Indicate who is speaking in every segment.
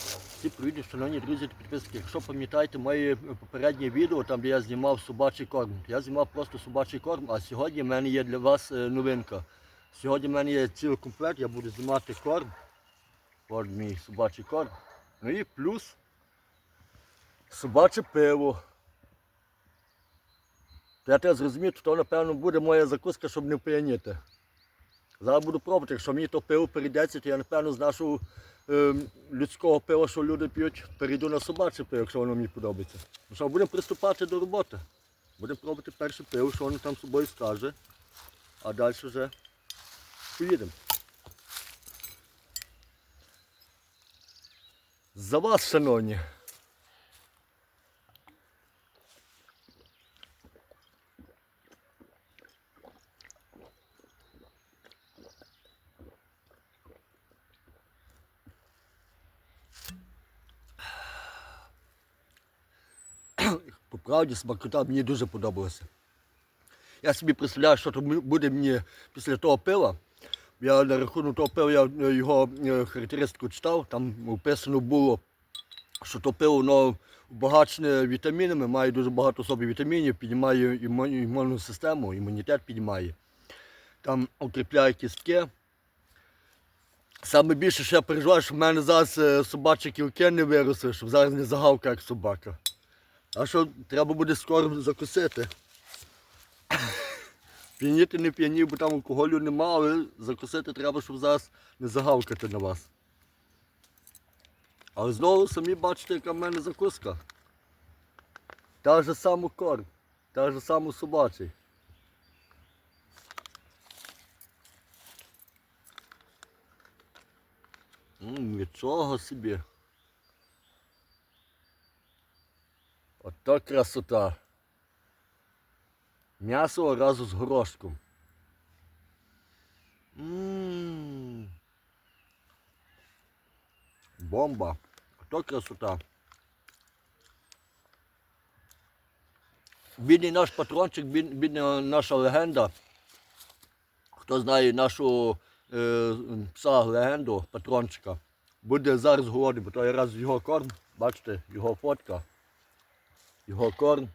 Speaker 1: Всі привіт, шановні друзі та підписники. Якщо пам'ятаєте моє попереднє відео, там де я знімав собачий корм. Я знімав просто собачий корм, а сьогодні в мене є для вас е, новинка. Сьогодні в мене є цілий комплект, я буду знімати корм. От мій собачий корм. Ну і плюс собаче пиво. Я треба зрозуміти, то напевно буде моя закуска, щоб не вп'яніти. Зараз буду пробувати, якщо мені то пиво перейдеться, то я напевно з нашого е, людського пива, що люди п'ють, перейду на собаче пиво, якщо воно мені подобається. Ну що, будемо приступати до роботи. Будемо пробувати перше пиво, що воно там собою скаже, а далі вже поїдемо. За вас, шановні. По правді смакота мені дуже подобалася. Я собі представляю, що то буде мені після того пива. Я на рахунок того пива я е, його е, характеристику читав, там вписано було, що то пиво воно багачне вітамінами, має дуже багато собі вітамінів, піднімає імунну систему, імунітет піднімає. Там укріпляє кістки. Саме більше, що я переживаю, що в мене зараз е, собачі кілки не виросли, щоб зараз не загавка як собака. А що треба буде скоро закусити. П'яніти не п'яні, бо там алкоголю нема, але закусити треба, щоб зараз не загавкати на вас. Але знову самі бачите, яка в мене закуска. Та ж сама корм, та ж сама собачий. Нічого собі. Ото красота. М'ясо разу з горошком. Ммм. Бомба. Ото красота. Бідний наш патрончик, бід- бідна наша легенда. Хто знає нашу е, пса легенду, патрончика, буде зараз голодний, бо той раз його корм, бачите, його фотка, його корм.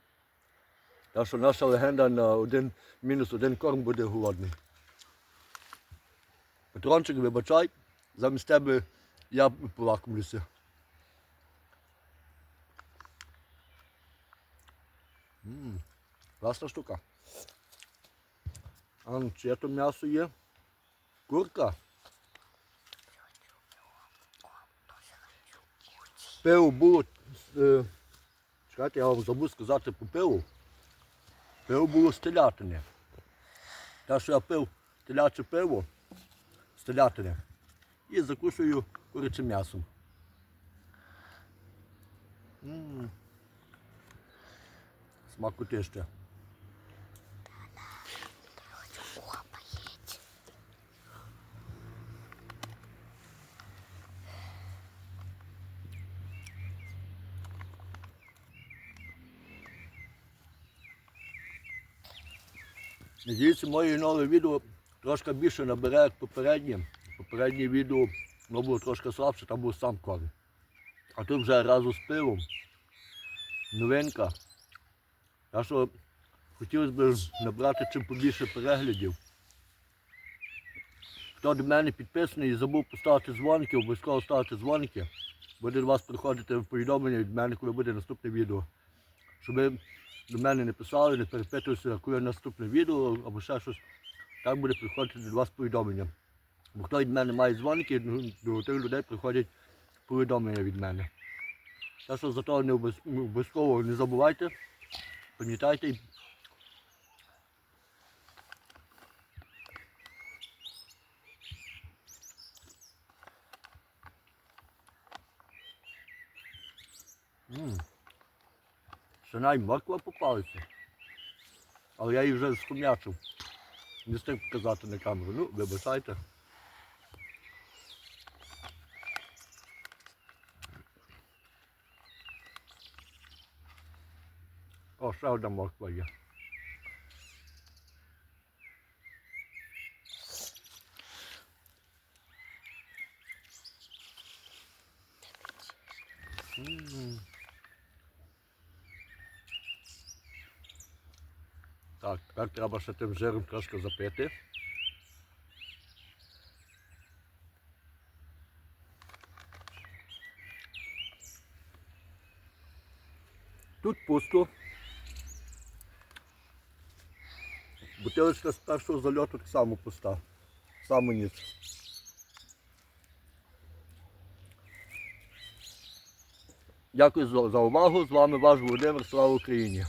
Speaker 1: Так що наша легенда на один мінус один корм буде голодний. Патрончик, вибачай, замість тебе я полакомлюся. Класна штука. А ну, чиє то м'ясо є? Курка. Пиво було. Чекайте, я вам забув сказати по пиву. Пиво було з телятини. Те, що я пив теляче пиво з телятини і закушую курячим м'ясом. Смакотище. Надіюся, моє нове відео трошки більше набере, як попереднє. Попереднє відео воно було трошки слабше, там був сам корм. А тут вже разом з пивом. Новинка. Так що хотілося б набрати чим побільше переглядів. Хто до мене підписаний і забув поставити дзвоники, обов'язково ставити дзвоники. Буде до вас приходити повідомлення від мене, коли буде наступне відео. Щоб до мене не писали, не перепитувалися, коли наступне відео або ще щось. Так буде приходити до вас повідомлення. Бо хто від мене має дзвоники, до тих людей приходять повідомлення від мене. Так що за того не обов'яз- обов'язково не забувайте, пам'ятайте. і- Ще навіть морква попалася. Але я її вже схом'ячив. Не встиг показати на камеру. Ну, вибачайте. О, ще одна морква є. М. Так, тепер треба ще тим жиром трошки запити. Тут пусто. Бутилочка з першого зальоту так само пуста. Саме ніц. Дякую за увагу. З вами ваш Володимир. Слава Україні!